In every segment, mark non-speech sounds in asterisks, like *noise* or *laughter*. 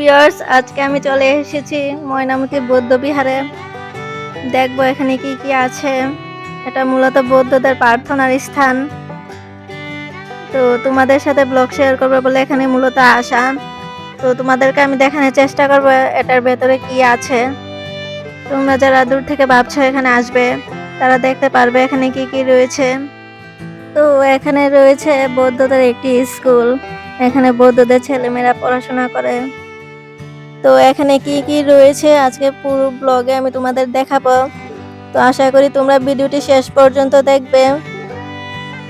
Viewers আজকে আমি চলে এসেছি ময়নামতি বৌদ্ধ বিহারে। দেখব এখানে কি কি আছে। এটা মূলত বৌদ্ধদের প্রার্থনার স্থান। তো তোমাদের সাথে ব্লগ শেয়ার করব বলে এখানে মূলত আসা তো তোমাদেরকে আমি দেখানোর চেষ্টা করব এটার ভেতরে কি আছে। তোমরা যারা দূর থেকে ভাবছ এখানে আসবে, তারা দেখতে পারবে এখানে কি কি রয়েছে। তো এখানে রয়েছে বৌদ্ধদের একটি স্কুল এখানে বৌদ্ধদের ছেলেমেয়েরা পড়াশোনা করে। তো এখানে কি কি রয়েছে আজকে পুরো ব্লগে আমি তোমাদের দেখাবো। তো আশা করি তোমরা ভিডিওটি শেষ পর্যন্ত দেখবে।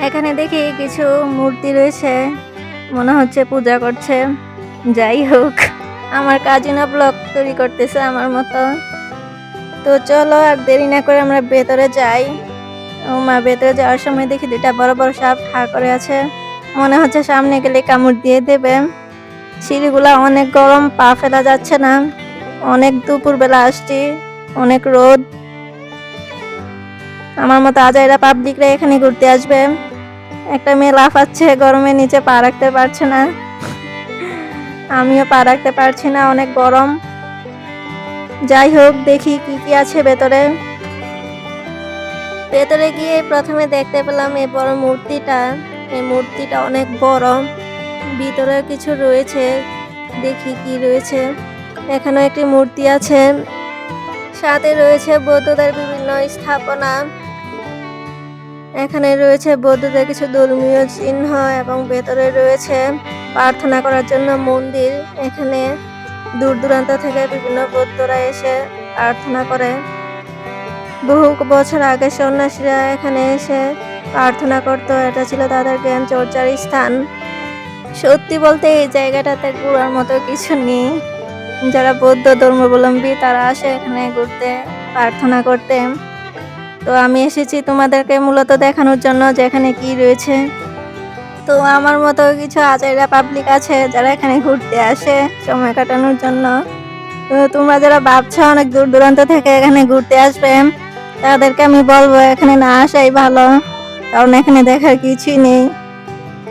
এখানে দেখি কিছু মূর্তি রয়েছে, মনে হচ্ছে পূজা করছে। যাই হোক, আমার কাজিনা ব্লগ তৈরি করতেছে আমার মতো। তো চলো আর দেরি না করে আমরা ভেতরে যাই। ও মা ভেতরে যাওয়ার সময় দেখি দুটা বড় বড় সাপ হা করে আছে। মনে হচ্ছে সামনে গেলে কামড় দিয়ে দেবে। সিঁড়িগুলা অনেক গরম, পা ফেলা যাচ্ছে না। অনেক দুপুর বেলা আসছি, অনেক রোদ। আমার মতো আজাইরা পাবলিকরা এখানে ঘুরতে আসবে। একটা মেয়ে লাফাচ্ছে গরমে নিচে পা রাখতে পারছে না। আমিও পা রাখতে পারছি না, অনেক গরম। যাই হোক, দেখি কি কি আছে ভেতরে। ভেতরে গিয়ে প্রথমে দেখতে পেলাম এই বড় মূর্তিটা। এই মূর্তিটা অনেক বড়। ভিতরে কিছু রয়েছে। দেখি কি রয়েছে। এখানে একটি মূর্তি আছে। সাথে রয়েছে বৌদ্ধদের বিভিন্ন স্থাপনা। এখানে রয়েছে বৌদ্ধদের কিছু ধর্মীয় চিহ্ন এবং ভেতরে রয়েছে প্রার্থনা করার জন্য মন্দির। এখানে দূর দূরান্ত থেকে বিভিন্ন বৌদ্ধরা এসে প্রার্থনা করে। বহু বছর আগে সন্ন্যাসীরা এখানে এসে প্রার্থনা করত। এটা ছিল তাদের জ্ঞান চর্চার স্থান। সত্যি বলতে এই জায়গাটাতে ঘোরার মতো কিছু নেই। যারা বৌদ্ধ ধর্মাবলম্বী, তারা আসে এখানে ঘুরতে, প্রার্থনা করতে। তো আমি এসেছি তোমাদেরকে মূলত দেখানোর জন্য যে এখানে কি রয়েছে। তো আমার মতো কিছু আচার্যা পাবলিক আছে, যারা এখানে ঘুরতে আসে সময় কাটানোর জন্য। তো তোমরা যারা ভাবছ অনেক দূর দূরান্ত থেকে এখানে ঘুরতে আসবে, তাদেরকে আমি বলব এখানে না আসাই ভালো, কারণ এখানে দেখার কিছুই নেই।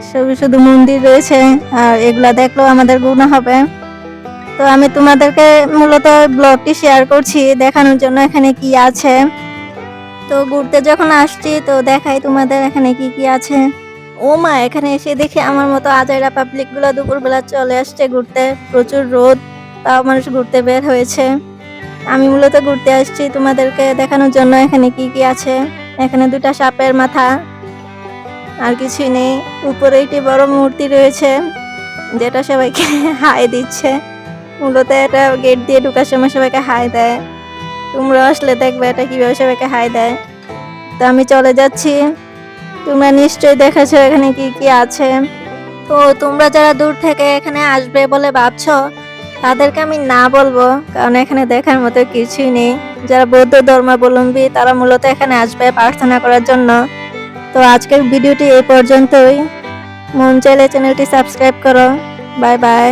শুধু শুধু মন্দির রয়েছে, আর এগুলা দেখলেও আমাদের গুণ হবে। তো আমি তোমাদেরকে মূলত ব্লগটি শেয়ার করছি, দেখানোর জন্য এখানে কি আছে। তো ঘুরতে যখন আসছি, তো দেখাই তোমাদের এখানে কি কি আছে। ও মা, এখানে এসে দেখি আমার মতো আজাইরা পাবলিকগুলো দুপুরবেলা চলে আসছে ঘুরতে। প্রচুর রোদ, তাও মানুষ ঘুরতে বের হয়েছে। আমি মূলত ঘুরতে আসছি তোমাদেরকে দেখানোর জন্য এখানে কি কি আছে। এখানে দুটা সাপের মাথা আর কিছুই নেই। উপরে একটি বড় মূর্তি রয়েছে, যেটা সবাইকে *laughs* হাই দিচ্ছে। মূলত এটা গেট দিয়ে ঢুকার সময় সবাইকে হাই দেয়। তোমরা আসলে দেখবে এটা কীভাবে সবাইকে হাই দেয়। তো আমি চলে যাচ্ছি। তোমরা নিশ্চয়ই দেখেছ এখানে কি কি আছে। তো তোমরা যারা দূর থেকে এখানে আসবে বলে ভাবছ, তাদেরকে আমি না বলব, কারণ এখানে দেখার মতো কিছুই নেই। যারা বৌদ্ধ ধর্মাবলম্বী, তারা মূলত এখানে আসবে প্রার্থনা করার জন্য। তো আজকের ভিডিওটি এই পর্যন্তই। মন চাইলে চ্যানেলটি সাবস্ক্রাইব করো। Bye bye.